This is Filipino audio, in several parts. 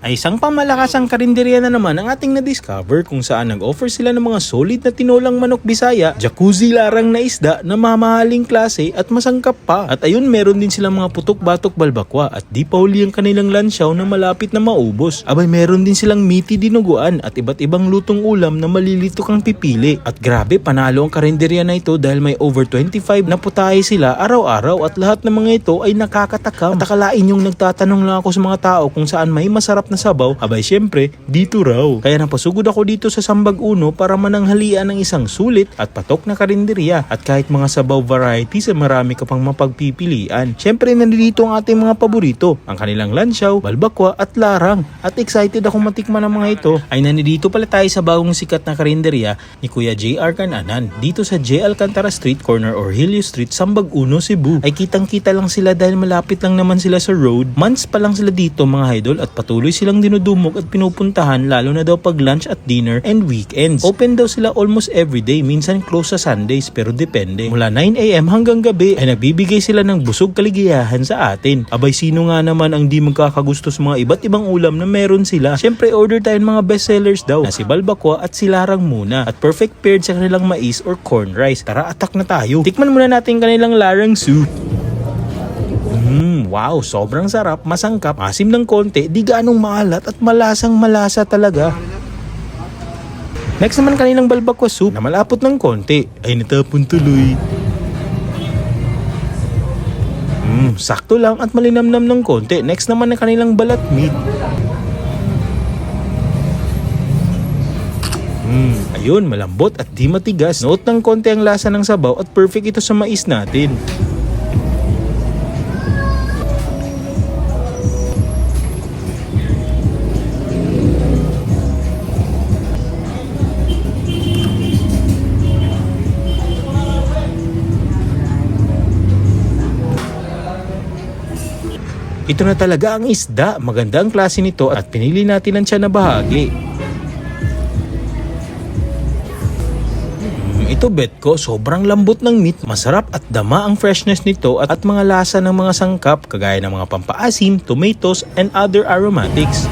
ay isang pamalakasang karinderya na naman ang ating na-discover kung saan nag-offer sila ng mga solid na tinolang manok bisaya, jacuzzi larang na isda na mamahaling klase at masangkap pa. At ayun meron din silang mga putok-batok balbakwa at di pa huli ang kanilang lansyaw na malapit na maubos. Abay meron din silang meaty dinuguan at iba't ibang lutong ulam na malilito kang pipili. At grabe panalo ang karinderya na ito dahil may over 25 na putahe sila araw-araw at lahat ng mga ito ay nakakatakam. At akalain yung nagtatanong lang ako sa mga tao kung saan may masarap na sabaw, abay syempre, dito raw. Kaya napasugod ako dito sa Sambag Uno para mananghalian ng isang sulit at patok na karinderya. At kahit mga sabaw varieties ay marami ka pang mapagpipilian. Syempre nandito ang ating mga paborito, ang kanilang lansyaw, balbakwa at larang. At excited ako matikman ang mga ito. Ay nandito pala tayo sa bagong sikat na karinderya ni Kuya JR Cananan dito sa J. Alcantara Street Corner or Helio Street, Sambag Uno, Cebu. Ay kitang kita lang sila dahil malapit lang naman sila sa road. Months pa lang sila dito mga idol at patuloy silang dinudumog at pinupuntahan lalo na daw pag lunch at dinner and weekends. Open daw sila almost every day, minsan close sa Sundays pero depende. Mula 9am hanggang gabi ay nagbibigay sila ng busog kaligayahan sa atin. Abay sino nga naman ang di magkakagusto sa mga iba't ibang ulam na meron sila. Syempre order tayo ng mga bestsellers daw na si Balbakwa at si Larang muna at perfect paired sa kanilang mais or corn rice. Tara attack na tayo. Tikman muna natin kanilang Larang soup. Wow, sobrang sarap, masangkap, asim ng konti, di ganong maalat at malasang malasa talaga. Next naman kanilang balbakwa soup na malapot ng konti ay natapon tuloy. Mm, sakto lang at malinamnam ng konti. Next naman ang kanilang balat meat. Mm, ayun, malambot at di matigas. Note ng konti ang lasa ng sabaw at perfect ito sa mais natin. Ito na talaga ang isda. Maganda ang klase nito at pinili natin ang siya na bahagi. Mm, Ito bet ko, sobrang lambot ng meat, masarap at dama ang freshness nito at, at mga lasa ng mga sangkap kagaya ng mga pampaasim, tomatoes, and other aromatics.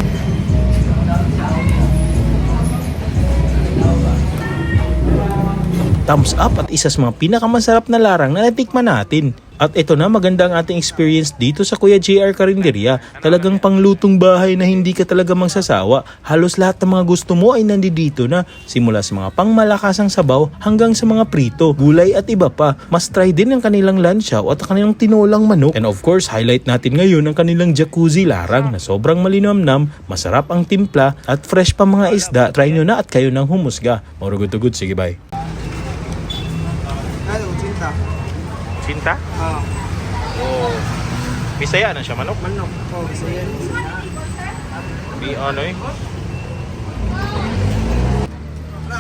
thumbs up at isa sa mga pinakamasarap na larang na natikman natin. At ito na maganda ang ating experience dito sa Kuya JR Carinderia. Talagang panglutong bahay na hindi ka talaga magsasawa. Halos lahat ng mga gusto mo ay nandito na. Simula sa mga pangmalakasang sabaw hanggang sa mga prito, gulay at iba pa. Mas try din ang kanilang lansyaw at ang kanilang tinolang manok. And of course, highlight natin ngayon ang kanilang jacuzzi larang na sobrang malinamnam, masarap ang timpla at fresh pa mga isda. Try nyo na at kayo nang humusga. Good. Sige bye. Ano, cinta? Sinta? Ah, Oh. Bisaya na siya manok. manok. Oh, isa yan. Bi ano eh.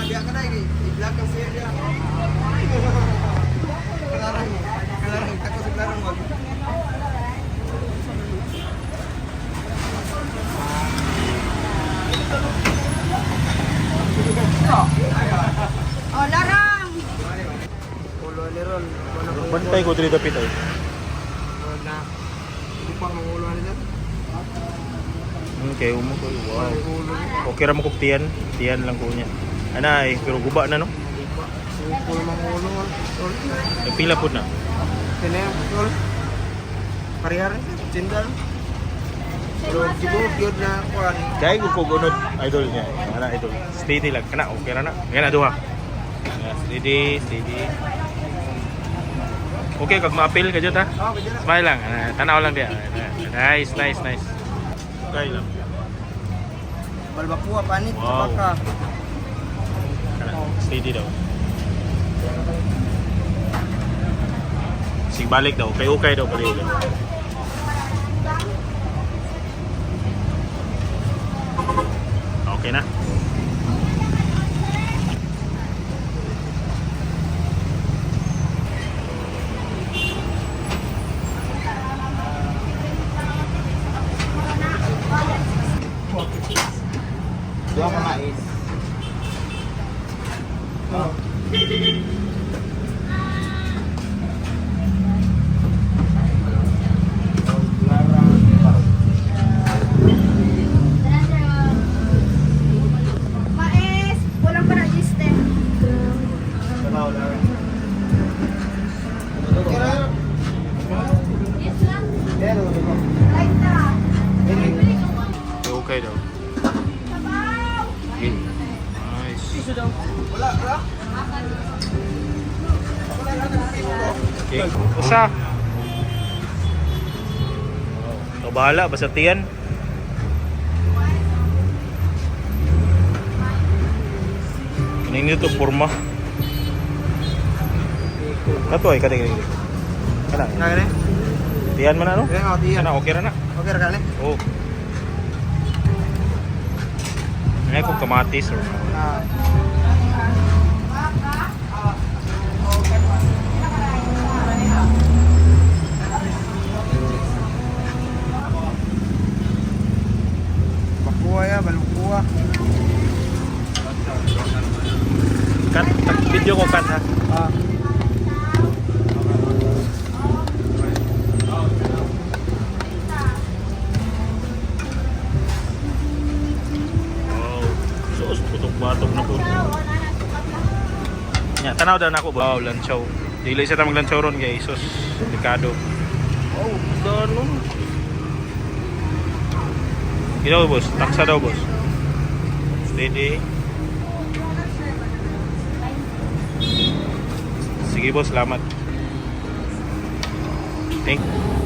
Dia ka na, i-vlog ka siya dia. Kalarang, kalarang, tako sa kalarang wag. Oh, larang! Ulo ni Ron. Wala ko. Dito pito. Na. Upang ang ulo nila. Okay, umo ko. Wow. Ulo. Okay ra mo kog tiyan. Tiyan lang ko niya. Ana eh, pero guba na no. Upol mang ulo. Tol. Nagpila pud na. Kaya tol. Parihar. Cinta. Pero siguro yun na kuhan. Kaya ko kog unod idol niya. Ana idol. Steady lang kana okay ra na. Kaya na duha. Steady, steady. Okay, kag ma-appeal ka jud ha. Oh, kaya na. Smile lang. Ah, Tanaw lang dia. Ah, Nice, nice, nice. Okay lang. Balbakua, panit, Wow. baka. Steady daw. Sige balik daw. Kay okay daw yun. Okay na. Okay daw. Okay. Nice. Wala ka? Okay. Isa. Oh, bahala basta tiyan. Kanina ito forma. Kato ay kati kati. Kana. Ini. Tiyan man ano? Eh, oh, diyan. Kana okay ra na. Oke, rekan nih. Oh. Ano kung kamatis or Nah, Bakua ya, kuah. cut, video ko cut ha. Ah. Nya, tanaw daw na ako ba? Wow, lanchaw. Dili siya ta maglanchaw ron kay sus. Delikado. Oh, gano. Ginaw boss, taksa daw boss. Steady. Sige boss, salamat. Thank